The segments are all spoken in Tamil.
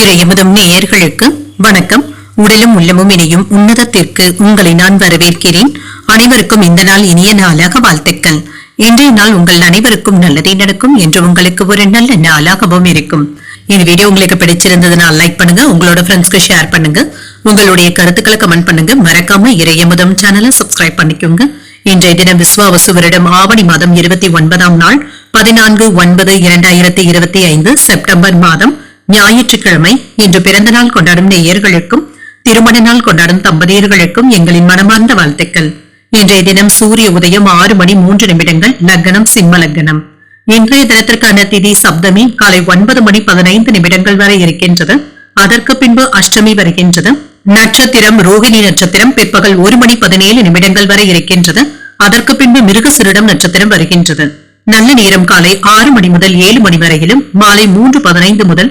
இறையமுதம் நேயர்களுக்கு வணக்கம். உடலும் உள்ளமும் இணையும் உன்னதத்திற்கு உங்களை நான் வரவேற்கிறேன். அனைவருக்கும் இந்த நாள் இனிய நாளாக வாழ்த்துக்கள். இன்றைய நாள் உங்கள் அனைவருக்கும் நல்லதே நடக்கும் என்று உங்களுக்கு ஒரு நல்ல நாளாகவும் இருக்கும். இந்த வீடியோ உங்களுக்கு பிடிச்சிருந்ததுனால் லைக் பண்ணுங்க உங்களோட ஃப்ரெண்ட்ஸ்க்கு ஷேர் பண்ணுங்க உங்களுடைய கருத்துக்களை கமெண்ட் பண்ணுங்க. மறக்காம இறையமுதம் சேனலை சப்ஸ்கிரைப் பண்ணிக்கோங்க. இன்றைய தினம் விஸ்வாவசு வருடம் ஆவணி மாதம் இருபத்தி ஒன்பதாம் நாள் பதினான்கு ஒன்பது இரண்டாயிரத்தி இருபத்தி ஐந்து செப்டம்பர் மாதம் ஞாயிற்றுக்கிழமை இன்று பிறந்த நாள் கொண்டாடும் நேயர்களுக்கும் திருமண நாள் கொண்டாடும் தம்பதியர்களுக்கும் எங்களின் மனமார்ந்த வாழ்த்துக்கள். இன்றைய தினம் சூரிய உதயம் ஆறு மணி மூன்று நிமிடங்கள் லக்னம் சிம்ம லக்னம் இன்றைய தினத்திற்கான திதி சப்தமி காலை ஒன்பது மணி பதினைந்து நிமிடங்கள் வரை இருக்கின்றது. அதற்கு பின்பு அஷ்டமி வருகின்றது. நட்சத்திரம் ரோகிணி நட்சத்திரம் பிற்பகல் ஒரு மணி பதினேழு நிமிடங்கள் வரை இருக்கின்றது. அதற்கு பின்பு மிருகசிரிடம் நட்சத்திரம் வருகின்றது. நல்ல நேரம் காலை ஆறு மணி முதல் ஏழு மணி வரையிலும் மாலை மூன்று பதினைந்து முதல்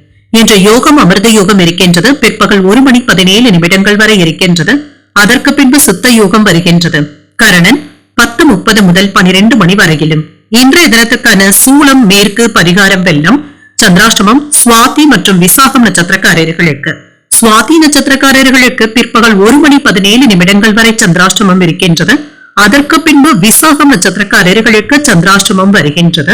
என்ற யோகம் அமிர்த யோகம் இருக்கின்றது. பிற்பகல் ஒரு மணி பதினேழு நிமிடங்கள் வரை இருக்கின்றது. அதற்கு பின்பு சித்த யோகம் வருகின்றது. கரணன் பத்து முப்பது முதல் பனிரெண்டு மணி வரையிலும். இன்றைய தினத்துக்கான சூளம் மேற்கு பரிகாரம் வெள்ளம் சந்திராஷ்டமம் சுவாதி மற்றும் விசாகம் நட்சத்திரக்காரர்களுக்கு. சுவாதி நட்சத்திரக்காரர்களுக்கு பிற்பகல் ஒரு மணி பதினேழு நிமிடங்கள் வரை சந்திராஷ்டமம் இருக்கின்றது. அதற்கு பின்பு விசாகம் நட்சத்திரக்காரர்களுக்கு சந்திராஷ்டமம் வருகின்றது.